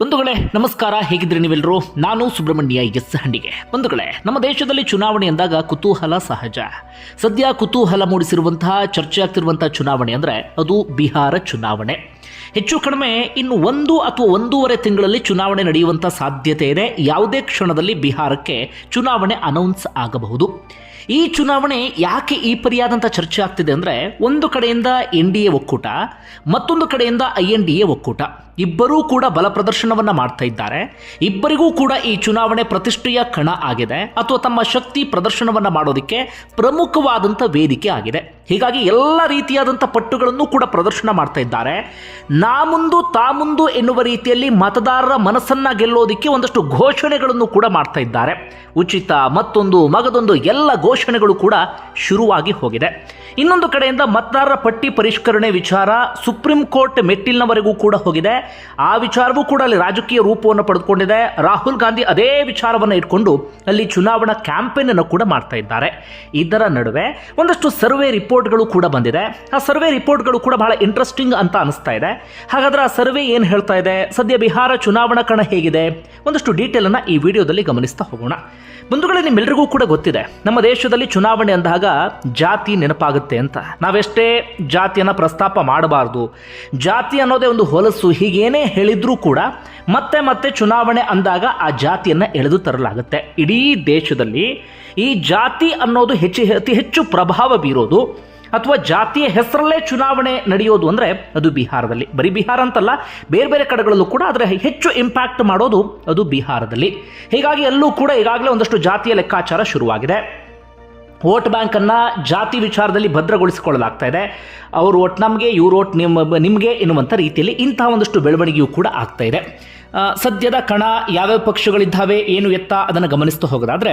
ಬಂಧುಗಳೇ, ನಮಸ್ಕಾರ. ಹೇಗಿದ್ರಿ ನೀವೆಲ್ಲರೂ? ನಾನು ಸುಬ್ರಹ್ಮಣ್ಯ ಎಸ್ ಹಂಡಿಗೆ ಬಂಧುಗಳೇ, ನಮ್ಮ ದೇಶದಲ್ಲಿ ಚುನಾವಣೆ ಎಂದಾಗ ಕುತೂಹಲ ಸಹಜ. ಸದ್ಯ ಕುತೂಹಲ ಮೂಡಿಸಿರುವಂತಹ, ಚರ್ಚೆ ಆಗ್ತಿರುವಂತಹ ಚುನಾವಣೆ ಅಂದರೆ ಅದು ಬಿಹಾರ ಚುನಾವಣೆ. ಹೆಚ್ಚು ಕಡಿಮೆ ಇನ್ನು ಒಂದು ಅಥವಾ ಒಂದೂವರೆ ತಿಂಗಳಲ್ಲಿ ಚುನಾವಣೆ ನಡೆಯುವಂಥ ಸಾಧ್ಯತೆ ಇದೆ. ಯಾವುದೇ ಕ್ಷಣದಲ್ಲಿ ಬಿಹಾರಕ್ಕೆ ಚುನಾವಣೆ ಅನೌನ್ಸ್ ಆಗಬಹುದು. ಈ ಚುನಾವಣೆ ಯಾಕೆ ಈ ಪರಿಯಾದಂಥ ಚರ್ಚೆ ಆಗ್ತಿದೆ ಅಂದರೆ, ಒಂದು ಕಡೆಯಿಂದ ಎನ್ ಡಿ ಎ ಒಕ್ಕೂಟ, ಮತ್ತೊಂದು ಕಡೆಯಿಂದ ಐ ಎನ್ ಡಿ ಎ ಒಕ್ಕೂಟ. ಇಬ್ಬರೂ ಕೂಡ ಬಲ ಪ್ರದರ್ಶನವನ್ನು ಮಾಡ್ತಾ ಇದ್ದಾರೆ. ಇಬ್ಬರಿಗೂ ಕೂಡ ಈ ಚುನಾವಣೆ ಪ್ರತಿಷ್ಠೆಯ ಕಣ ಆಗಿದೆ. ಅಥವಾ ತಮ್ಮ ಶಕ್ತಿ ಪ್ರದರ್ಶನವನ್ನು ಮಾಡೋದಕ್ಕೆ ಪ್ರಮುಖವಾದಂಥ ವೇದಿಕೆ ಆಗಿದೆ. ಹೀಗಾಗಿ ಎಲ್ಲ ರೀತಿಯಾದಂಥ ಪಟ್ಟುಗಳನ್ನು ಕೂಡ ಪ್ರದರ್ಶನ ಮಾಡ್ತಾ ಇದ್ದಾರೆ. ನಾ ಮುಂದು, ತಾ ಮುಂದು ಎನ್ನುವ ರೀತಿಯಲ್ಲಿ ಮತದಾರರ ಮನಸ್ಸನ್ನ ಗೆಲ್ಲೋದಕ್ಕೆ ಒಂದಷ್ಟು ಘೋಷಣೆಗಳನ್ನು ಕೂಡ ಮಾಡ್ತಾ ಇದ್ದಾರೆ. ಉಚಿತ ಮತ್ತೊಂದು, ಮಗದೊಂದು ಎಲ್ಲ ಘೋಷಣೆಗಳು ಕೂಡ ಶುರುವಾಗಿ ಹೋಗಿದೆ. ಇನ್ನೊಂದು ಕಡೆಯಿಂದ ಮತದಾರರ ಪಟ್ಟಿ ಪರಿಷ್ಕರಣೆ ವಿಚಾರ ಸುಪ್ರೀಂ ಕೋರ್ಟ್ ಮೆಟ್ಟಿಲಿನವರೆಗೂ ಕೂಡ ಹೋಗಿದೆ. ಆ ವಿಚಾರವೂ ಕೂಡ ಅಲ್ಲಿ ರಾಜಕೀಯ ರೂಪವನ್ನು ಪಡೆದುಕೊಂಡಿದೆ. ರಾಹುಲ್ ಗಾಂಧಿ ಅದೇ ವಿಚಾರವನ್ನು ಇಟ್ಕೊಂಡು ಅಲ್ಲಿ ಚುನಾವಣಾ ಕ್ಯಾಂಪೇನ್ ಅನ್ನು ಕೂಡ ಮಾಡ್ತಾ ಇದ್ದಾರೆ. ಇದರ ನಡುವೆ ಒಂದಷ್ಟು ಸರ್ವೆ ರಿಪೋರ್ಟ್ಗಳು ಕೂಡ ಬಂದಿದೆ. ಆ ಸರ್ವೆ ರಿಪೋರ್ಟ್ಗಳು ಕೂಡ ಬಹಳ ಇಂಟ್ರೆಸ್ಟಿಂಗ್ ಅಂತ ಅನಿಸ್ತಾ ಇದೆ. ಹಾಗಾದ್ರೆ ಆ ಸರ್ವೆ ಏನು ಹೇಳ್ತಾ ಇದೆ? ಸದ್ಯ ಬಿಹಾರ ಚುನಾವಣಾ ಕಣ ಹೇಗಿದೆ? ಒಂದಷ್ಟು ಡೀಟೇಲ್ ಅನ್ನ ಈ ವಿಡಿಯೋದಲ್ಲಿ ಗಮನಿಸ್ತಾ ಹೋಗೋಣ. ಬಂಧುಗಳೇ ನಿಮ್ಮೆಲ್ಲರಿಗೂ ಕೂಡ ಗೊತ್ತಿದೆ. ನಮ್ಮ ದೇಶದಲ್ಲಿ ಚುನಾವಣೆ ಅಂದಾಗ ಜಾತಿ ನೆನಪಾಗುತ್ತೆ ಅಂತ. ನಾವೆಷ್ಟೇ ಜಾತಿಯನ್ನು ಪ್ರಸ್ತಾಪ ಮಾಡಬಾರ್ದು. ಜಾತಿ ಅನ್ನೋದೇ ಒಂದು ಹೊಲಸು. ಹೀಗೇನೇ ಹೇಳಿದ್ರೂ ಕೂಡ ಮತ್ತೆ ಮತ್ತೆ ಚುನಾವಣೆ ಅಂದಾಗ ಆ ಜಾತಿಯನ್ನು ಎಳೆದು ತರಲಾಗುತ್ತೆ. ಇಡೀ ದೇಶದಲ್ಲಿ ಈ ಜಾತಿ ಅನ್ನೋದು ಹೆಚ್ಚು, ಅತಿ ಹೆಚ್ಚು ಪ್ರಭಾವ ಬೀರೋದು ಅಥವಾ ಜಾತಿಯ ಹೆಸರಲ್ಲೇ ಚುನಾವಣೆ ನಡೆಯೋದು ಅಂದರೆ ಅದು ಬಿಹಾರದಲ್ಲಿ. ಬರೀ ಬಿಹಾರ ಅಂತಲ್ಲ, ಬೇರೆ ಬೇರೆ ಕಡೆಗಳಲ್ಲೂ ಕೂಡ ಅದರ ಹೆಚ್ಚು ಇಂಪ್ಯಾಕ್ಟ್ ಮಾಡೋದು ಅದು ಬಿಹಾರದಲ್ಲಿ. ಹೀಗಾಗಿ ಎಲ್ಲೂ ಕೂಡ ಈಗಾಗಲೇ ಒಂದಷ್ಟು ಜಾತಿಯ ಲೆಕ್ಕಾಚಾರ ಶುರುವಾಗಿದೆ. ವೋಟ್ ಬ್ಯಾಂಕನ್ನು ಜಾತಿ ವಿಚಾರದಲ್ಲಿ ಭದ್ರಗೊಳಿಸಿಕೊಳ್ಳಲಾಗ್ತಾ ಇದೆ. ಅವರು ಓಟ್ ನಮಗೆ, ಇವ್ರ ಓಟ್ ನಿಮ್ಮ ನಿಮಗೆ ಎನ್ನುವಂಥ ರೀತಿಯಲ್ಲಿ ಇಂತಹ ಒಂದಷ್ಟು ಬೆಳವಣಿಗೆಯೂ ಕೂಡ ಆಗ್ತಾ ಇದೆ. ಸದ್ಯದ ಕಣ ಯಾವ್ಯಾವ ಪಕ್ಷಗಳಿದ್ದಾವೆ, ಏನು ಎತ್ತ, ಅದನ್ನು ಗಮನಿಸ್ತಾ ಹೋಗೋದಾದ್ರೆ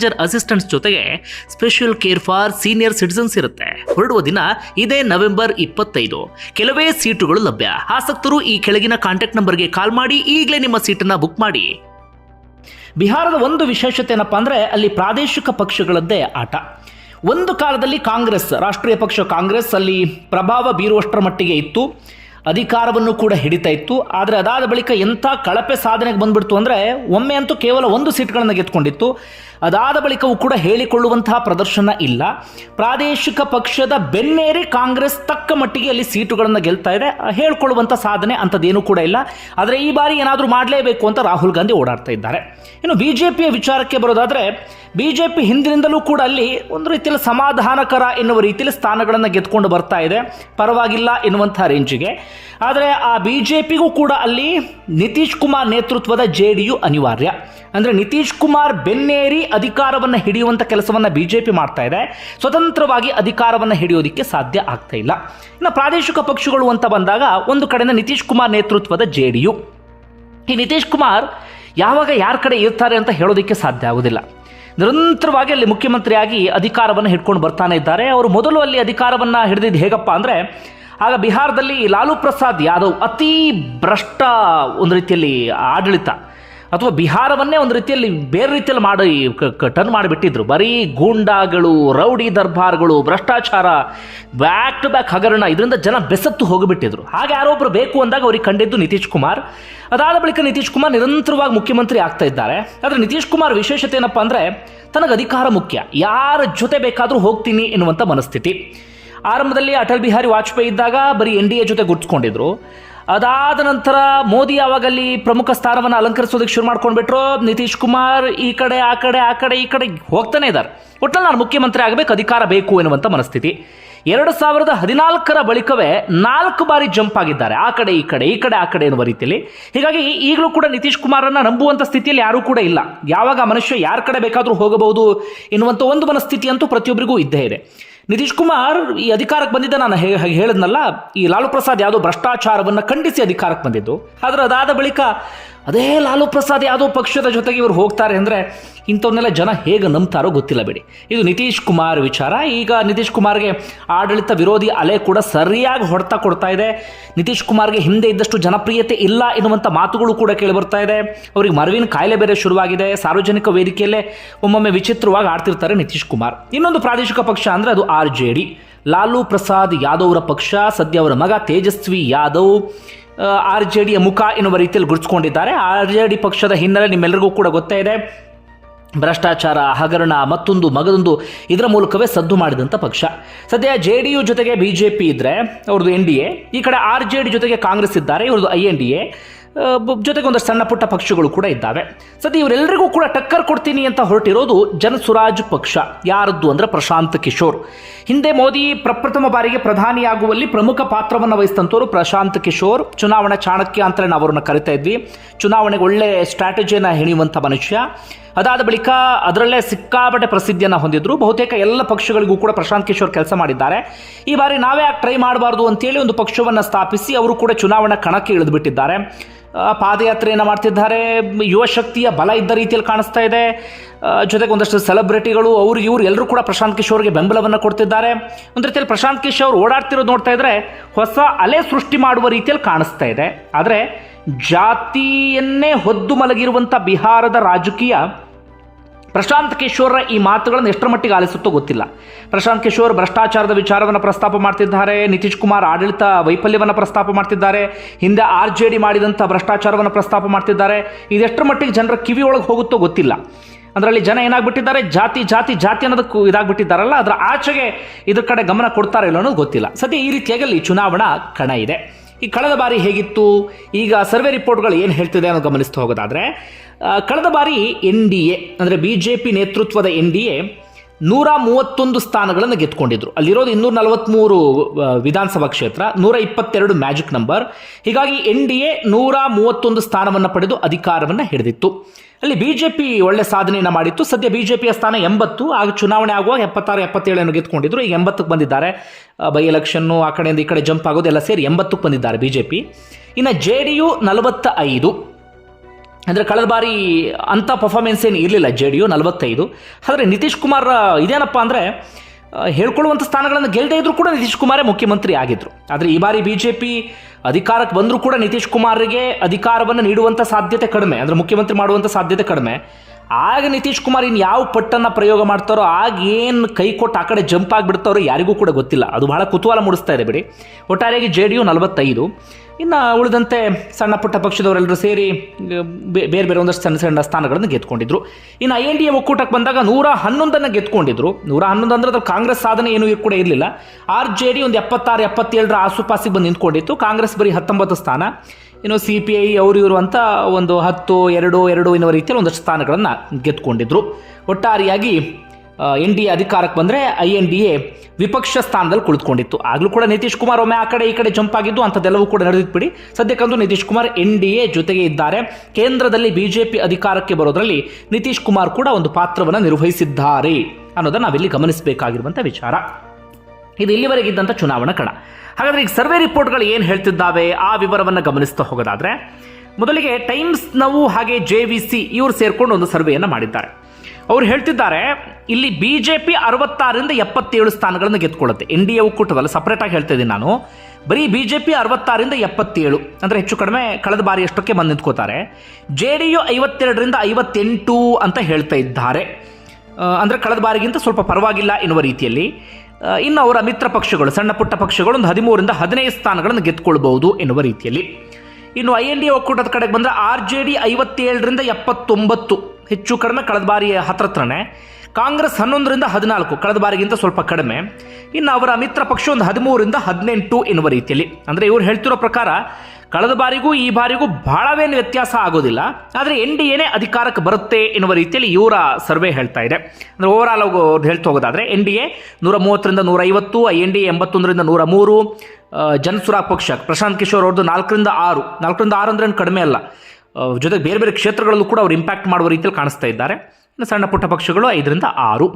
manager assistants ಜೊತೆಗೆ special care for senior citizens ಇರುತ್ತೆ. ಹೊರಡುವ ದಿನ ಇದೇ ನವೆಂಬರ್ ಇಪ್ಪತ್ತೈದು. ಕೆಲವೇ ಸೀಟುಗಳು ಲಭ್ಯ. ಆಸಕ್ತರು ಈ ಕೆಳಗಿನ ಕಾಂಟ್ಯಾಕ್ಟ್ ನಂಬರ್ಗೆ ಕಾಲ್ ಮಾಡಿ ಈಗಲೇ ನಿಮ್ಮ ಸೀಟನ್ನು ಬುಕ್ ಮಾಡಿ. ಬಿಹಾರದ ಒಂದು ವಿಶೇಷತೆ ಏನಪ್ಪಾ ಅಂದರೆ ಅಲ್ಲಿ ಪ್ರಾದೇಶಿಕ ಪಕ್ಷಗಳದ್ದೇ ಆಟ. ಒಂದು ಕಾಲದಲ್ಲಿ ಕಾಂಗ್ರೆಸ್, ರಾಷ್ಟ್ರೀಯ ಪಕ್ಷ ಕಾಂಗ್ರೆಸ್ ಅಲ್ಲಿ ಪ್ರಭಾವ ಬೀರುವಷ್ಟರ ಮಟ್ಟಿಗೆ ಇತ್ತು. ಅಧಿಕಾರವನ್ನು ಕೂಡ ಹಿಡಿತಾ ಇತ್ತು. ಆದರೆ ಅದಾದ ಬಳಿಕ ಎಂಥ ಕಳಪೆ ಸಾಧನೆಗೆ ಬಂದ್ಬಿಡ್ತು ಅಂದರೆ ಒಮ್ಮೆ ಅಂತೂ ಕೇವಲ ಒಂದು ಸೀಟ್ಗಳನ್ನು ಗೆದ್ಕೊಂಡಿತ್ತು. ಅದಾದ ಬಳಿಕವೂ ಕೂಡ ಹೇಳಿಕೊಳ್ಳುವಂತಹ ಪ್ರದರ್ಶನ ಇಲ್ಲ. ಪ್ರಾದೇಶಿಕ ಪಕ್ಷದ ಬೆನ್ನೇರಿ ಕಾಂಗ್ರೆಸ್ ತಕ್ಕ ಮಟ್ಟಿಗೆ ಅಲ್ಲಿ ಸೀಟುಗಳನ್ನು ಗೆಲ್ತಾ ಇದೆ. ಹೇಳ್ಕೊಳ್ಳುವಂಥ ಸಾಧನೆ ಅಂಥದ್ದೇನೂ ಕೂಡ ಇಲ್ಲ. ಆದರೆ ಈ ಬಾರಿ ಏನಾದರೂ ಮಾಡಲೇಬೇಕು ಅಂತ ರಾಹುಲ್ ಗಾಂಧಿ ಓಡಾಡ್ತಾ ಇದ್ದಾರೆ. ಇನ್ನು ಬಿ ಜೆ ಪಿಯ ವಿಚಾರಕ್ಕೆ ಬರೋದಾದರೆ ಬಿ ಜೆ ಪಿ ಹಿಂದಿನಿಂದಲೂ ಕೂಡ ಅಲ್ಲಿ ಒಂದು ರೀತಿಯಲ್ಲಿ ಸಮಾಧಾನಕರ ಎನ್ನುವ ರೀತಿಯಲ್ಲಿ ಸ್ಥಾನಗಳನ್ನು ಗೆದ್ಕೊಂಡು ಬರ್ತಾ ಇದೆ. ಪರವಾಗಿಲ್ಲ ಎನ್ನುವಂಥ ರೇಂಜಿಗೆ. ಆದರೆ ಆ ಬಿ ಜೆ ಪಿಗೂ ಕೂಡ ಅಲ್ಲಿ ನಿತೀಶ್ ಕುಮಾರ್ ನೇತೃತ್ವದ ಜೆ ಡಿ ಯು ಅನಿವಾರ್ಯ. ಅಂದರೆ ನಿತೀಶ್ ಕುಮಾರ್ ಬೆನ್ನೇರಿ ಅಧಿಕಾರವನ್ನು ಹಿಡಿಯುವಂಥ ಕೆಲಸವನ್ನು ಬಿ ಜೆ ಪಿ ಮಾಡ್ತಾ ಇದೆ. ಸ್ವತಂತ್ರವಾಗಿ ಅಧಿಕಾರವನ್ನು ಹಿಡಿಯೋದಕ್ಕೆ ಸಾಧ್ಯ ಆಗ್ತಾ ಇಲ್ಲ. ಇನ್ನು ಪ್ರಾದೇಶಿಕ ಪಕ್ಷಗಳು ಅಂತ ಬಂದಾಗ ಒಂದು ಕಡೆಯಿಂದ ನಿತೀಶ್ ಕುಮಾರ್ ನೇತೃತ್ವದ ಜೆ ಡಿ ಯು. ಈ ನಿತೀಶ್ ಕುಮಾರ್ ಯಾವಾಗ ಯಾರ ಕಡೆ ಇರ್ತಾರೆ ಅಂತ ಹೇಳೋದಕ್ಕೆ ಸಾಧ್ಯ ಆಗೋದಿಲ್ಲ. ನಿರಂತರವಾಗಿ ಅಲ್ಲಿ ಮುಖ್ಯಮಂತ್ರಿಯಾಗಿ ಅಧಿಕಾರವನ್ನು ಹಿಡ್ಕೊಂಡು ಬರ್ತಾನೆ ಇದ್ದಾರೆ. ಅವರು ಮೊದಲು ಅಲ್ಲಿ ಅಧಿಕಾರವನ್ನು ಹಿಡಿದಿದ್ದು ಹೇಗಪ್ಪ ಅಂದರೆ, ಆಗ ಬಿಹಾರದಲ್ಲಿ ಲಾಲು ಪ್ರಸಾದ್ ಯಾದವ್ ಅತಿ ಭ್ರಷ್ಟ ಒಂದು ರೀತಿಯಲ್ಲಿ ಆಡಳಿತ. ಅಥವಾ ಬಿಹಾರವನ್ನೇ ಒಂದು ರೀತಿಯಲ್ಲಿ ಬೇರೆ ರೀತಿಯಲ್ಲಿ ಮಾಡಿ ಟರ್ನ್ ಮಾಡಿಬಿಟ್ಟಿದ್ರು. ಬರೀ ಗೂಂಡಾಗಳು, ರೌಡಿ ದರ್ಬಾರ್ಗಳು, ಭ್ರಷ್ಟಾಚಾರ ಬ್ಯಾಕ್ ಟು ಬ್ಯಾಕ್ ಹಗರಣ, ಇದರಿಂದ ಜನ ಬೆಸತ್ತು ಹೋಗಿಬಿಟ್ಟಿದ್ರು. ಹಾಗೆ ಯಾರೊಬ್ಬರು ಬೇಕು ಅಂದಾಗ ಅವ್ರಿಗೆ ಕಂಡಿದ್ದು ನಿತೀಶ್ ಕುಮಾರ್. ಅದಾದ ಬಳಿಕ ನಿತೀಶ್ ಕುಮಾರ್ ನಿರಂತರವಾಗಿ ಮುಖ್ಯಮಂತ್ರಿ ಆಗ್ತಾ ಇದ್ದಾರೆ. ಆದರೆ ನಿತೀಶ್ ಕುಮಾರ್ ವಿಶೇಷತೆ ಏನಪ್ಪ ಅಂದರೆ ತನಗೆ ಅಧಿಕಾರ ಮುಖ್ಯ. ಯಾರ ಜೊತೆ ಬೇಕಾದರೂ ಹೋಗ್ತೀನಿ ಎನ್ನುವಂಥ ಮನಸ್ಥಿತಿ. ಆರಂಭದಲ್ಲಿ ಅಟಲ್ ಬಿಹಾರಿ ವಾಜಪೇಯಿ ಇದ್ದಾಗ ಬರೀ ಎನ್ ಡಿ ಎ ಜೊತೆ ಗುರ್ತಿಸ್ಕೊಂಡಿದ್ರು ಅದಾದ ನಂತರ ಮೋದಿ ಯಾವಾಗಲ್ಲಿ ಪ್ರಮುಖ ಸ್ಥಾನವನ್ನು ಅಲಂಕರಿಸೋದಕ್ಕೆ ಶುರು ಮಾಡ್ಕೊಂಡ್ಬಿಟ್ರು ನಿತೀಶ್ ಕುಮಾರ್ ಈ ಕಡೆ, ಆ ಕಡೆ ಆ ಕಡೆ, ಈ ಕಡೆ ಹೋಗ್ತಾನೆ ಇದ್ದಾರೆ. ಒಟ್ಟಲ್ಲಿ ನಾನು ಮುಖ್ಯಮಂತ್ರಿ ಆಗಬೇಕು, ಅಧಿಕಾರ ಬೇಕು ಎನ್ನುವಂಥ ಮನಸ್ಥಿತಿ. ಎರಡು ಸಾವಿರದ ಹದಿನಾಲ್ಕರ ಬಳಿಕವೇ ನಾಲ್ಕು ಬಾರಿ ಜಂಪ್ ಆಗಿದ್ದಾರೆ. ಆ ಕಡೆ, ಈ ಕಡೆ ಈ ಕಡೆ, ಆ ಕಡೆ ಎನ್ನುವ ರೀತಿಯಲ್ಲಿ. ಹೀಗಾಗಿ ಈಗಲೂ ಕೂಡ ನಿತೀಶ್ ಕುಮಾರನ್ನ ನಂಬುವಂಥ ಸ್ಥಿತಿಯಲ್ಲಿ ಯಾರೂ ಕೂಡ ಇಲ್ಲ. ಯಾವಾಗ ಮನುಷ್ಯ ಯಾರ ಕಡೆ ಬೇಕಾದರೂ ಹೋಗಬಹುದು ಎನ್ನುವಂಥ ಒಂದು ಮನಸ್ಥಿತಿ ಅಂತೂ ಪ್ರತಿಯೊಬ್ಬರಿಗೂ ಇದ್ದೇ ಇದೆ. ನಿತೀಶ್ ಕುಮಾರ್ ಈ ಅಧಿಕಾರಕ್ಕೆ ಬಂದಿದ್ದ ನಾನು ಹೇಳಿದ್ನಲ್ಲ, ಈ ಲಾಲು ಪ್ರಸಾದ್ ಯಾವುದೋ ಭ್ರಷ್ಟಾಚಾರವನ್ನು ಖಂಡಿಸಿ ಅಧಿಕಾರಕ್ಕೆ ಬಂದಿದ್ದು. ಆದರೆ ಅದಾದ ಬಳಿಕ ಅದೇ ಲಾಲು ಪ್ರಸಾದ್ ಯಾದವ್ ಪಕ್ಷದ ಜೊತೆಗೆ ಇವರು ಹೋಗ್ತಾರೆ ಅಂದರೆ ಇಂಥವನ್ನೆಲ್ಲ ಜನ ಹೇಗೆ ನಂಬ್ತಾರೋ ಗೊತ್ತಿಲ್ಲ ಬಿಡಿ. ಇದು ನಿತೀಶ್ ಕುಮಾರ್ ವಿಚಾರ. ಈಗ ನಿತೀಶ್ ಕುಮಾರ್ಗೆ ಆಡಳಿತ ವಿರೋಧಿ ಅಲೆ ಕೂಡ ಸರಿಯಾಗಿ ಹೊಡೆತ ಕೊಡ್ತಾ ಇದೆ. ನಿತೀಶ್ ಕುಮಾರ್ಗೆ ಹಿಂದೆ ಇದ್ದಷ್ಟು ಜನಪ್ರಿಯತೆ ಇಲ್ಲ ಎನ್ನುವಂಥ ಮಾತುಗಳು ಕೂಡ ಕೇಳಿ ಬರ್ತಾ ಇದೆ. ಅವರಿಗೆ ಮರವಿನ ಕಾಯಿಲೆ ಬೇರೆ ಶುರುವಾಗಿದೆ. ಸಾರ್ವಜನಿಕ ವೇದಿಕೆಯಲ್ಲೇ ಒಮ್ಮೊಮ್ಮೆ ವಿಚಿತ್ರವಾಗಿ ಆಡ್ತಿರ್ತಾರೆ ನಿತೀಶ್ ಕುಮಾರ್. ಇನ್ನೊಂದು ಪ್ರಾದೇಶಿಕ ಪಕ್ಷ ಅಂದರೆ ಅದು R J D. Lalu Prasad ಯಾದವ್ರ ಪಕ್ಷ, ಸದ್ಯ ಅವರ ಮಗ ತೇಜಸ್ವಿ ಯಾದವ್. ಆರ್ ಜೆ ಡಿಯ ಮುಖ ಎನ್ನುವ ರೀತಿಯಲ್ಲಿ ಗುರುತಿಸಿಕೊಂಡಿದ್ದಾರೆ. ಆರ್ ಜೆ ಡಿ ಪಕ್ಷದ ಹಿನ್ನೆಲೆ ನಿಮ್ಮೆಲ್ಲರಿಗೂ ಕೂಡ ಗೊತ್ತೇ ಇದೆ. ಭ್ರಷ್ಟಾಚಾರ, ಹಗರಣ ಮತ್ತೊಂದು ಮಗದೊಂದು ಇದರ ಮೂಲಕವೇ ಸದ್ದು ಮಾಡಿದಂಥ ಪಕ್ಷ. ಸದ್ಯ ಜೆ ಡಿ ಯು ಜೊತೆಗೆ ಬಿ ಜೆ ಪಿ ಇದ್ದರೆ ಅವ್ರದ್ದು ಎನ್ ಡಿ ಎ, ಈ ಕಡೆ ಆರ್ ಜೆ ಡಿ ಜೊತೆಗೆ ಕಾಂಗ್ರೆಸ್ ಇದ್ದಾರೆ, ಇವ್ರದ್ದು ಐ ಎನ್ ಡಿ ಎ ಜೊತೆಗೆ ಒಂದಷ್ಟು ಸಣ್ಣ ಪುಟ್ಟ ಪಕ್ಷಗಳು ಕೂಡ ಇದ್ದಾವೆ. ಸದ್ಯ ಇವರೆಲ್ಲರಿಗೂ ಕೂಡ ಟಕ್ಕರ್ ಕೊಡ್ತೀನಿ ಅಂತ ಹೊರಟಿರೋದು ಜನಸುರಾಜ್ ಪಕ್ಷ. ಯಾರದ್ದು ಅಂದರೆ ಪ್ರಶಾಂತ್ ಕಿಶೋರ್. ಹಿಂದೆ ಮೋದಿ ಪ್ರಪ್ರಥಮ ಬಾರಿಗೆ ಪ್ರಧಾನಿಯಾಗುವಲ್ಲಿ ಪ್ರಮುಖ ಪಾತ್ರವನ್ನು ವಹಿಸಿದಂಥವ್ರು ಪ್ರಶಾಂತ್ ಕಿಶೋರ್. ಚುನಾವಣಾ ಚಾಣಕ್ಯ ಅಂತಲೇ ನಾವು ಅವರನ್ನು ಕರಿತಾ ಇದ್ವಿ. ಚುನಾವಣೆಗೆ ಒಳ್ಳೆ ಸ್ಟ್ರಾಟಜಿಯನ್ನು ಹೆಣೆಯುವಂಥ ಮನುಷ್ಯ. ಅದಾದ ಬಳಿಕ ಅದರಲ್ಲೇ ಸಿಕ್ಕಾಪಟ್ಟೆ ಪ್ರಸಿದ್ಧಿಯನ್ನು ಹೊಂದಿದ್ರು. ಬಹುತೇಕ ಎಲ್ಲ ಪಕ್ಷಗಳಿಗೂ ಕೂಡ ಪ್ರಶಾಂತ್ ಕಿಶೋರ್ ಕೆಲಸ ಮಾಡಿದ್ದಾರೆ. ಈ ಬಾರಿ ನಾವೇ ಟ್ರೈ ಮಾಡಬಾರ್ದು ಅಂತೇಳಿ ಒಂದು ಪಕ್ಷವನ್ನು ಸ್ಥಾಪಿಸಿ ಅವರು ಕೂಡ ಚುನಾವಣಾ ಕಣಕ್ಕೆ ಇಳಿದುಬಿಟ್ಟಿದ್ದಾರೆ ಪಾದಯಾತ್ರೆಯನ್ನು ಮಾಡ್ತಿದ್ದಾರೆ. ಯುವ ಶಕ್ತಿಯ ಬಲ ಇದ್ದ ರೀತಿಯಲ್ಲಿ ಕಾಣಿಸ್ತಾ ಇದೆ. ಜೊತೆಗೆ ಒಂದಷ್ಟು ಸೆಲೆಬ್ರಿಟಿಗಳು, ಅವ್ರಿಗೆ ಇವ್ರು ಎಲ್ಲರೂ ಕೂಡ ಪ್ರಶಾಂತ್ ಕಿಶೋರ್ಗೆ ಬೆಂಬಲವನ್ನು ಕೊಡ್ತಿದ್ದಾರೆ. ಒಂದು ರೀತಿಯಲ್ಲಿ ಪ್ರಶಾಂತ್ ಕಿಶೋರ್ ಓಡಾಡ್ತಿರೋದು ನೋಡ್ತಾ ಇದ್ರೆ ಹೊಸ ಅಲೆ ಸೃಷ್ಟಿ ಮಾಡುವ ರೀತಿಯಲ್ಲಿ ಕಾಣಿಸ್ತಾ ಇದೆ. ಆದರೆ ಜಾತಿಯನ್ನೇ ಹೊದ್ದು ಮಲಗಿರುವಂಥ ಬಿಹಾರದ ರಾಜಕೀಯ ಪ್ರಶಾಂತ್ ಕಿಶೋರ್ರ ಈ ಮಾತುಗಳನ್ನು ಎಷ್ಟರ ಮಟ್ಟಿಗೆ ಆಲಿಸುತ್ತೋ ಗೊತ್ತಿಲ್ಲ. ಪ್ರಶಾಂತ್ ಕಿಶೋರ್ ಭ್ರಷ್ಟಾಚಾರದ ವಿಚಾರವನ್ನು ಪ್ರಸ್ತಾಪ ಮಾಡ್ತಿದ್ದಾರೆ, ನಿತೀಶ್ ಕುಮಾರ್ ಆಡಳಿತ ವೈಫಲ್ಯವನ್ನು ಪ್ರಸ್ತಾಪ ಮಾಡ್ತಿದ್ದಾರೆ, ಹಿಂದೆ ಆರ್ ಜೆ ಡಿ ಮಾಡಿದಂಥ ಭ್ರಷ್ಟಾಚಾರವನ್ನು ಪ್ರಸ್ತಾಪ ಮಾಡ್ತಿದ್ದಾರೆ, ಇದೆಷ್ಟರ ಮಟ್ಟಿಗೆ ಜನರ ಕಿವಿಯೊಳಗೆ ಹೋಗುತ್ತೋ ಗೊತ್ತಿಲ್ಲ. ಅದರಲ್ಲಿ ಜನ ಏನಾಗ್ಬಿಟ್ಟಿದ್ದಾರೆ, ಜಾತಿ ಜಾತಿ ಜಾತಿ ಅನ್ನೋದಕ್ಕೂ ಇದಾಗ್ಬಿಟ್ಟಿದ್ದಾರಲ್ಲ, ಅದರ ಆಚೆಗೆ ಇದ್ರ ಕಡೆ ಗಮನ ಕೊಡ್ತಾರೆ ಇಲ್ಲ ಅನ್ನೋದು ಗೊತ್ತಿಲ್ಲ. ಸದ್ಯ ಈ ರೀತಿಯಾಗಿ ಅಲ್ಲಿ ಚುನಾವಣಾ ಕಣ ಇದೆ. ಈ ಕಳೆದ ಬಾರಿ ಹೇಗಿತ್ತು? ಈಗ ಸರ್ವೆ ರಿಪೋರ್ಟ್ಗಳು ಏನು ಹೇಳ್ತಿದೆ ಅನ್ನೋದು ಗಮನಿಸ್ತಾ ಹೋಗೋದಾದರೆ ಕಳೆದ ಬಾರಿ ಎನ್ ಡಿ ಎ, ಅಂದರೆ ಬಿ ಜೆ ಪಿ ನೇತೃತ್ವದ ಎನ್ ಡಿ ಎ ನೂರ ಮೂವತ್ತೊಂದು ಸ್ಥಾನಗಳನ್ನು ಗೆದ್ಕೊಂಡಿದ್ರು ಅಲ್ಲಿರೋದು ಇನ್ನೂರ ನಲವತ್ತ್ಮೂರು ವಿಧಾನಸಭಾ ಕ್ಷೇತ್ರ ನೂರ ಇಪ್ಪತ್ತೆರಡು ಮ್ಯಾಜಿಕ್ ನಂಬರ್. ಹೀಗಾಗಿ ಎನ್ ಡಿ ಎ ನೂರ ಮೂವತ್ತೊಂದು ಸ್ಥಾನವನ್ನು ಪಡೆದು ಅಧಿಕಾರವನ್ನು ಹಿಡಿದಿತ್ತು. ಅಲ್ಲಿ ಬಿ ಜೆ ಪಿ ಒಳ್ಳೆ ಸಾಧನೆಯನ್ನು ಮಾಡಿತ್ತು. ಸದ್ಯ ಬಿ ಜೆ ಪಿಯ ಸ್ಥಾನ ಎಂಬತ್ತು, ಆಗ ಚುನಾವಣೆ ಆಗುವಾಗ ಎಪ್ಪತ್ತಾರು, ಎಪ್ಪತ್ತೇಳನ್ನು ಗೆದ್ಕೊಂಡಿದ್ರು ಈಗ ಎಂಬತ್ತಕ್ಕೆ ಬಂದಿದ್ದಾರೆ. ಬೈ ಎಲೆಕ್ಷನ್ನು ಆ ಕಡೆಯಿಂದ ಈ ಕಡೆ ಜಂಪ್ ಆಗೋದು ಎಲ್ಲ ಸೇರಿ ಎಂಬತ್ತಕ್ಕೆ ಬಂದಿದ್ದಾರೆ ಬಿ ಜೆ ಪಿ. ಇನ್ನು ಜೆ ಡಿ ಯು ನಲವತ್ತ ಐದು ಅಂದರೆ ಕಳೆದ ಬಾರಿ ಅಂಥ ಪರ್ಫಾರ್ಮೆನ್ಸ್ ಏನು ಇರಲಿಲ್ಲ ಜೆ ಡಿ ಯು ನಲವತ್ತೈದು. ಆದರೆ ನಿತೀಶ್ ಕುಮಾರ್ ಇದೇನಪ್ಪ ಅಂದರೆ ಹೇಳ್ಕೊಳ್ಳುವಂಥ ಸ್ಥಾನಗಳನ್ನು ಗೆಲ್ಲದೇ ಇದ್ದರೂ ಕೂಡ ನಿತೀಶ್ ಕುಮಾರೇ ಮುಖ್ಯಮಂತ್ರಿ ಆಗಿದ್ರು. ಆದರೆ ಈ ಬಾರಿ ಬಿ ಜೆ ಪಿ ಅಧಿಕಾರಕ್ಕೆ ಬಂದರೂ ಕೂಡ ನಿತೀಶ್ ಕುಮಾರ್ಗೆ ಅಧಿಕಾರವನ್ನು ನೀಡುವಂಥ ಸಾಧ್ಯತೆ ಕಡಿಮೆ. ಅಂದರೆ ಮುಖ್ಯಮಂತ್ರಿ ಮಾಡುವಂಥ ಸಾಧ್ಯತೆ ಕಡಿಮೆ. ಆಗ ನಿತೀಶ್ ಕುಮಾರ್ ಇನ್ನು ಯಾವ ಪಟ್ಟನ್ನು ಪ್ರಯೋಗ ಮಾಡ್ತಾರೋ, ಆಗ ಏನು ಕೈ ಕೊಟ್ಟು ಆ ಕಡೆ ಜಂಪ್ ಆಗಿಬಿಡ್ತಾರೋ ಯಾರಿಗೂ ಕೂಡ ಗೊತ್ತಿಲ್ಲ. ಅದು ಬಹಳ ಕುತೂಹಲ ಮೂಡಿಸ್ತಾ ಇದೆ ಬಿಡಿ. ಒಟ್ಟಾರೆಯಾಗಿ ಜೆ ಡಿ ಯು ನಲವತ್ತೈದು. ಇನ್ನು ಉಳಿದಂತೆ ಸಣ್ಣ ಪುಟ್ಟ ಪಕ್ಷದವರೆಲ್ಲರೂ ಸೇರಿ ಬೇರೆ ಬೇರೆ ಒಂದಷ್ಟು ಸಣ್ಣ ಸಣ್ಣ ಸ್ಥಾನಗಳನ್ನು ಗೆದ್ಕೊಂಡಿದ್ರು ಇನ್ನು ಐ ಎನ್ ಡಿ ಎ ಒಕ್ಕೂಟಕ್ಕೆ ಬಂದಾಗ ನೂರ ಹನ್ನೊಂದನ್ನು ಗೆದ್ಕೊಂಡಿದ್ರು ನೂರ ಹನ್ನೊಂದು ಅಂದ್ರೆ ಅದ್ರ ಕಾಂಗ್ರೆಸ್ ಸಾಧನೆ ಏನೂ ಕೂಡ ಇರಲಿಲ್ಲ. ಆರ್ ಜೆ ಡಿ ಒಂದು ಎಪ್ಪತ್ತಾರು, ಎಪ್ಪತ್ತೇಳರ ಆಸುಪಾಸಿಗೆ ಬಂದು ನಿಂತ್ಕೊಂಡಿತ್ತು. ಕಾಂಗ್ರೆಸ್ ಬರೀ ಹತ್ತೊಂಬತ್ತು ಸ್ಥಾನ. ಇನ್ನು ಸಿ ಪಿ ಐ ಅವರು ಇವರು ಒಂದು ಹತ್ತು, ಎರಡು ಎರಡು ಎನ್ನುವ ರೀತಿಯಲ್ಲಿ ಒಂದಷ್ಟು ಸ್ಥಾನಗಳನ್ನು ಗೆದ್ಕೊಂಡಿದ್ರು ಒಟ್ಟಾರೆಯಾಗಿ ಎನ್ ಡಿ ಎ ಅಧಿಕಾರಕ್ಕೆ ಬಂದರೆ ಐ ಎನ್ ಡಿ ಎ ವಿಪಕ್ಷ ಸ್ಥಾನದಲ್ಲಿ ಕುಳಿತುಕೊಂಡಿತ್ತು. ಆಗಲೂ ಕೂಡ ನಿತೀಶ್ ಕುಮಾರ್ ಒಮ್ಮೆ ಆ ಕಡೆ ಈ ಕಡೆ ಜಂಪ್ ಆಗಿದ್ದು ಅಂಥದ್ದೆಲ್ಲವೂ ಕೂಡ ನಡೆದಿತ್ತು ಬಿಡಿ. ಸದ್ಯಕ್ಕಂತೂ Nitish Kumar N D A ಜೊತೆಗೆ ಇದ್ದಾರೆ. ಕೇಂದ್ರದಲ್ಲಿ ಬಿಜೆಪಿ ಅಧಿಕಾರಕ್ಕೆ ಬರೋದರಲ್ಲಿ ನಿತೀಶ್ ಕುಮಾರ್ ಕೂಡ ಒಂದು ಪಾತ್ರವನ್ನು ನಿರ್ವಹಿಸಿದ್ದಾರೆ ಅನ್ನೋದನ್ನು ನಾವಿಲ್ಲಿ ಗಮನಿಸಬೇಕಾಗಿರುವಂಥ ವಿಚಾರ. ಇದು ಇಲ್ಲಿವರೆಗಿದ್ದಂಥ ಚುನಾವಣಾ ಕಣ. ಹಾಗಾದರೆ ಈಗ ಸರ್ವೆ ರಿಪೋರ್ಟ್ಗಳು ಏನು ಹೇಳ್ತಿದ್ದಾವೆ? ಆ ವಿವರವನ್ನು ಗಮನಿಸ್ತಾ ಹೋಗೋದಾದ್ರೆ, ಮೊದಲಿಗೆ ಟೈಮ್ಸ್ ನಾವು ಹಾಗೆ ಜೆ ವಿ ಸಿ ಇವರು ಸೇರಿಕೊಂಡು ಒಂದು ಸರ್ವೆಯನ್ನು ಮಾಡಿದ್ದಾರೆ. ಅವ್ರು ಹೇಳ್ತಿದ್ದಾರೆ, ಇಲ್ಲಿ ಬಿ ಜೆ ಪಿ ಅರವತ್ತಾರರಿಂದ ಎಪ್ಪತ್ತೇಳು ಸ್ಥಾನಗಳನ್ನು ಗೆದ್ಕೊಳ್ಳುತ್ತೆ ಎನ್ ಡಿ ಎ ಒಕ್ಕೂಟದಲ್ಲ ಸಪ್ರೇಟಾಗಿ ಹೇಳ್ತಾ ಇದ್ದೀನಿ ನಾನು. ಬರೀ ಬಿ ಜೆ ಪಿ ಅರವತ್ತಾರರಿಂದ ಎಪ್ಪತ್ತೇಳು, ಅಂದರೆ ಹೆಚ್ಚು ಕಡಿಮೆ ಕಳೆದ ಬಾರಿ ಅಷ್ಟಕ್ಕೆ ಬಂದು ನಿಂತ್ಕೋತಾರೆ. ಜೆ ಡಿ ಯು ಐವತ್ತೆರಡರಿಂದ ಐವತ್ತೆಂಟು ಅಂತ ಹೇಳ್ತಾ ಇದ್ದಾರೆ. ಅಂದರೆ ಕಳೆದ ಬಾರಿಗಿಂತ ಸ್ವಲ್ಪ ಪರವಾಗಿಲ್ಲ ಎನ್ನುವ ರೀತಿಯಲ್ಲಿ. ಇನ್ನು ಅವರ ಮಿತ್ರ ಪಕ್ಷಗಳು, ಸಣ್ಣ ಪುಟ್ಟ ಪಕ್ಷಗಳು ಒಂದು ಹದಿಮೂರಿಂದ ಹದಿನೈದು ಸ್ಥಾನಗಳನ್ನು ಗೆದ್ದುಕೊಳ್ಬಹುದು ಎನ್ನುವ ರೀತಿಯಲ್ಲಿ. ಇನ್ನು ಐ ಎನ್ ಡಿ ಒಕ್ಕೂಟದ ಕಡೆಗೆ ಬಂದರೆ ಆರ್ ಜೆ ಡಿ ಐವತ್ತೇಳರಿಂದ ಎಪ್ಪತ್ತೊಂಬತ್ತು ಹೆಚ್ಚು ಕಡಿಮೆ ಕಳೆದ ಬಾರಿ ಹತ್ರತ್ರನೇ. ಕಾಂಗ್ರೆಸ್ ಹನ್ನೊಂದರಿಂದ ಹದಿನಾಲ್ಕು, ಕಳೆದ ಬಾರಿಗಿಂತ ಸ್ವಲ್ಪ ಕಡಿಮೆ. ಇನ್ನು ಅವರ ಮಿತ್ರ ಪಕ್ಷ ಒಂದು ಹದಿಮೂರಿಂದ ಹದಿನೆಂಟು ಎನ್ನುವ ರೀತಿಯಲ್ಲಿ. ಅಂದರೆ ಇವ್ರು ಹೇಳ್ತಿರೋ ಪ್ರಕಾರ, ಕಳೆದ ಬಾರಿಗೂ ಈ ಬಾರಿಗೂ ಬಹಳವೇನು ವ್ಯತ್ಯಾಸ ಆಗೋದಿಲ್ಲ. ಆದರೆ ಎನ್ ಡಿ ಎನೇ ಅಧಿಕಾರಕ್ಕೆ ಬರುತ್ತೆ ಎನ್ನುವ ರೀತಿಯಲ್ಲಿ ಇವರ ಸರ್ವೆ ಹೇಳ್ತಾ ಇದೆ. ಅಂದರೆ ಓವರ್ ಆಲ್ ಅವ್ರು ಹೇಳ್ತಾ ಹೋಗೋದಾದ್ರೆ, ಎನ್ ಡಿ ಎ ನೂರ ಮೂವತ್ತರಿಂದ ನೂರ ಐವತ್ತು ಐ ಎನ್ ಡಿ ಎ ಎಂಬತ್ತೊಂದರಿಂದ ನೂರ ಮೂರು ಜನಸುರ ಪಕ್ಷ, ಪ್ರಶಾಂತ್ ಕಿಶೋರ್ ಅವ್ರದ್ದು ನಾಲ್ಕರಿಂದ ಆರು. ನಾಲ್ಕರಿಂದ ಆರು ಅಂದ್ರೆ ಕಡಿಮೆ ಅಲ್ಲ. ಜೊತೆಗೆ ಬೇರೆ ಬೇರೆ ಕ್ಷೇತ್ರಗಳಲ್ಲೂ ಕೂಡ ಅವರು ಇಂಪ್ಯಾಕ್ಟ್ ಮಾಡುವ ರೀತಿಯಲ್ಲಿ ಕಾಣಿಸ್ತಾ ಇದ್ದಾರೆ. ಸಣ್ಣ ಪುಟ್ಟ ಪಕ್ಷಗಳು ಐದರಿಂದ ಆರು.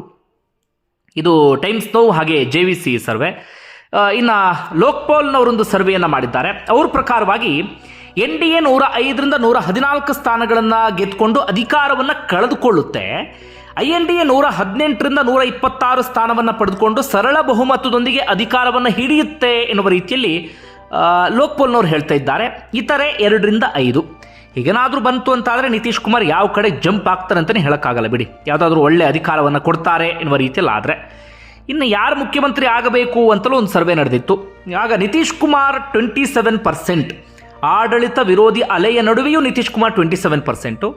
ಇದು ಟೈಮ್ಸ್ ನೋ ಹಾಗೆ ಜೆ ವಿ ಸಿ ಸರ್ವೆ. ಇನ್ನು ಲೋಕ್ಪಾಲ್ನವರೊಂದು ಸರ್ವೆಯನ್ನು ಮಾಡಿದ್ದಾರೆ. ಅವ್ರ ಪ್ರಕಾರವಾಗಿ ಎನ್ ಡಿ ಎ ನೂರ ಐದರಿಂದ ನೂರ ಹದಿನಾಲ್ಕು ಸ್ಥಾನಗಳನ್ನು ಗೆದ್ದುಕೊಂಡು ಅಧಿಕಾರವನ್ನು ಕಳೆದುಕೊಳ್ಳುತ್ತೆ. ಐ ಎನ್ ಡಿ ಎ ನೂರ ಹದಿನೆಂಟರಿಂದ ನೂರ ಇಪ್ಪತ್ತಾರು ಸ್ಥಾನವನ್ನು ಪಡೆದುಕೊಂಡು ಸರಳ ಬಹುಮತದೊಂದಿಗೆ ಅಧಿಕಾರವನ್ನು ಹಿಡಿಯುತ್ತೆ ಎನ್ನುವ ರೀತಿಯಲ್ಲಿ ಲೋಕ್ಪಾಲ್ನವ್ರು ಹೇಳ್ತಾ ಇದ್ದಾರೆ. ಇತರೆ ಎರಡರಿಂದ ಐದು. ಹೀಗೇನಾದರೂ ಬಂತು ಅಂತಾದರೆ ನಿತೀಶ್ ಕುಮಾರ್ ಯಾವ ಕಡೆ ಜಂಪ್ ಆಗ್ತಾರೆ ಅಂತಲೇ ಹೇಳೋಕ್ಕಾಗಲ್ಲ ಬಿಡಿ. ಯಾವುದಾದ್ರೂ ಒಳ್ಳೆ ಅಧಿಕಾರವನ್ನು ಕೊಡ್ತಾರೆ ಎನ್ನುವ ರೀತಿಯಲ್ಲಿ ಆದರೆ ಇನ್ನು ಯಾರು ಮುಖ್ಯಮಂತ್ರಿ ಆಗಬೇಕು ಅಂತಲೂ ಒಂದು ಸರ್ವೆ ನಡೆದಿತ್ತು. ಆಗ Nitish Kumar twenty seven percent ಆಡಳಿತ ವಿರೋಧಿ ಅಲೆಯ ನಡುವೆಯೂ Nitish Kumar twenty seven percent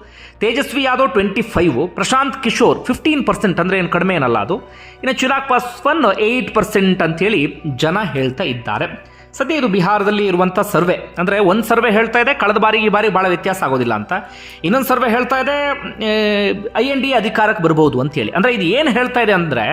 Tejashwi Yadav twenty five Prashant Kishor fifteen percent ಅಂದರೆ ಏನು ಕಡಿಮೆ ಏನಲ್ಲ ಅದು. ಇನ್ನು ಚಿರಾಗ್ ಪಾಸ್ವಾನ್ ಏಯ್ಟ್ ಪರ್ಸೆಂಟ್ ಅಂತೇಳಿ ಜನ ಹೇಳ್ತಾ ಇದ್ದಾರೆ. ಸದ್ಯ ಇದು ಬಿಹಾರದಲ್ಲಿ ಇರುವಂಥ ಸರ್ವೆ. ಅಂದರೆ ಒಂದು ಸರ್ವೆ ಹೇಳ್ತಾ ಇದೆ, ಕಳೆದ ಬಾರಿ ಈ ಬಾರಿ ಭಾಳ ವ್ಯತ್ಯಾಸ ಆಗೋದಿಲ್ಲ ಅಂತ. ಇನ್ನೊಂದು ಸರ್ವೆ ಹೇಳ್ತಾ ಇದೆ ಐ ಎನ್ ಡಿ ಅಧಿಕಾರಕ್ಕೆ ಬರ್ಬೋದು ಅಂತೇಳಿ ಅಂದರೆ ಇದು ಏನು ಹೇಳ್ತಾ ಇದೆ ಅಂದರೆ,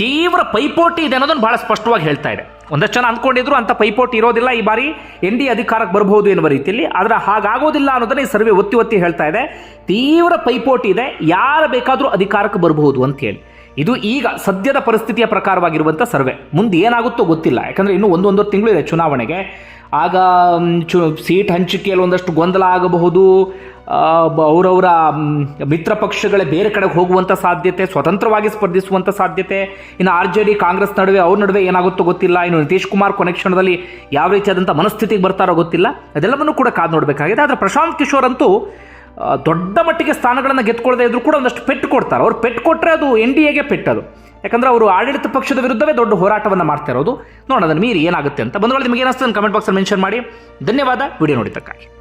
ತೀವ್ರ ಪೈಪೋಟಿ ಇದೆ ಅನ್ನೋದನ್ನು ಭಾಳ ಸ್ಪಷ್ಟವಾಗಿ ಹೇಳ್ತಾ ಇದೆ. ಒಂದಷ್ಟು ಜನ ಅಂದ್ಕೊಂಡಿದ್ರು ಅಂತ ಪೈಪೋಟಿ ಇರೋದಿಲ್ಲ ಈ ಬಾರಿ ಎನ್ ಡಿ ಅಧಿಕಾರಕ್ಕೆ ಬರಬಹುದು ಎನ್ನುವ ರೀತಿಯಲ್ಲಿ. ಆದರೆ ಹಾಗಾಗೋದಿಲ್ಲ ಅನ್ನೋದನ್ನ ಈ ಸರ್ವೆ ಒತ್ತಿ ಒತ್ತಿ ಹೇಳ್ತಾ ಇದೆ. ತೀವ್ರ ಪೈಪೋಟಿ ಇದೆ. ಯಾರು ಬೇಕಾದರೂ ಅಧಿಕಾರಕ್ಕೆ ಬರಬಹುದು ಅಂತೇಳಿ ಇದು ಈಗ ಸದ್ಯದ ಪರಿಸ್ಥಿತಿಯ ಪ್ರಕಾರವಾಗಿರುವಂಥ ಸರ್ವೆ. ಮುಂದೆ ಏನಾಗುತ್ತೋ ಗೊತ್ತಿಲ್ಲ. ಯಾಕಂದರೆ ಇನ್ನೂ ಒಂದು ಒಂದೊಂದು ತಿಂಗಳು ಇದೆ ಚುನಾವಣೆಗೆ. ಆಗ ಚು, ಸೀಟ್ ಹಂಚಿಕೆಯಲ್ಲಿ ಒಂದಷ್ಟು ಗೊಂದಲ ಆಗಬಹುದು. ಅವರವರ ಮಿತ್ರ ಪಕ್ಷಗಳೇ ಬೇರೆ ಕಡೆಗೆ ಹೋಗುವಂಥ ಸಾಧ್ಯತೆ, ಸ್ವತಂತ್ರವಾಗಿ ಸ್ಪರ್ಧಿಸುವಂಥ ಸಾಧ್ಯತೆ. ಇನ್ನು ಆರ್ ಜೆ ಡಿ, ಕಾಂಗ್ರೆಸ್ ನಡುವೆ, ಅವ್ರ ನಡುವೆ ಏನಾಗುತ್ತೋ ಗೊತ್ತಿಲ್ಲ. ಇನ್ನು ನಿತೀಶ್ ಕುಮಾರ್ ಕೊನೆ ಕ್ಷಣದಲ್ಲಿ ಯಾವ ರೀತಿಯಾದಂಥ ಮನಸ್ಥಿತಿಗೆ ಬರ್ತಾರೋ ಗೊತ್ತಿಲ್ಲ. ಅದೆಲ್ಲವನ್ನು ಕೂಡ ಕಾದು ನೋಡಬೇಕಾಗಿದೆ. ಆದರೆ ಪ್ರಶಾಂತ್ ಕಿಶೋರ್ ಅಂತೂ ದೊಡ್ಡ ಮಟ್ಟಿಗೆ ಸ್ಥಾನಗಳನ್ನು ಗೆದ್ಕೊಳ್ಳದೆ ಇದ್ರೂ ಕೂಡ ಒಂದಷ್ಟು ಪೆಟ್ಟು ಕೊಡ್ತಾರೆ. ಅವ್ರು ಪೆಟ್ಟು ಕೊಟ್ಟರೆ ಅದು ಎನ್ ಡಿ ಎಗೆ ಪೆಟ್ಟದು. ಯಾಕಂದ್ರೆ ಅವರು ಆಡಳಿತ ಪಕ್ಷದ ವಿರುದ್ಧವೇ ದೊಡ್ಡ ಹೋರಾಟವನ್ನು ಮಾಡ್ತಾ ಇರೋದು. ನೋಡೋಣ ಮೀರಿ ಏನಾಗುತ್ತೆ ಅಂತ. ಬಂಧುಗಳು, ನಿಮಗೆ ಏನಿಸ್ತದೆ ಕಮೆಂಟ್ ಬಾಕ್ಸಲ್ಲಿ ಮೆನ್ಷನ್ ಮಾಡಿ. ಧನ್ಯವಾದ. ವಿಡಿಯೋ ನೋಡಿದ್ದಕ್ಕಾಗಿ.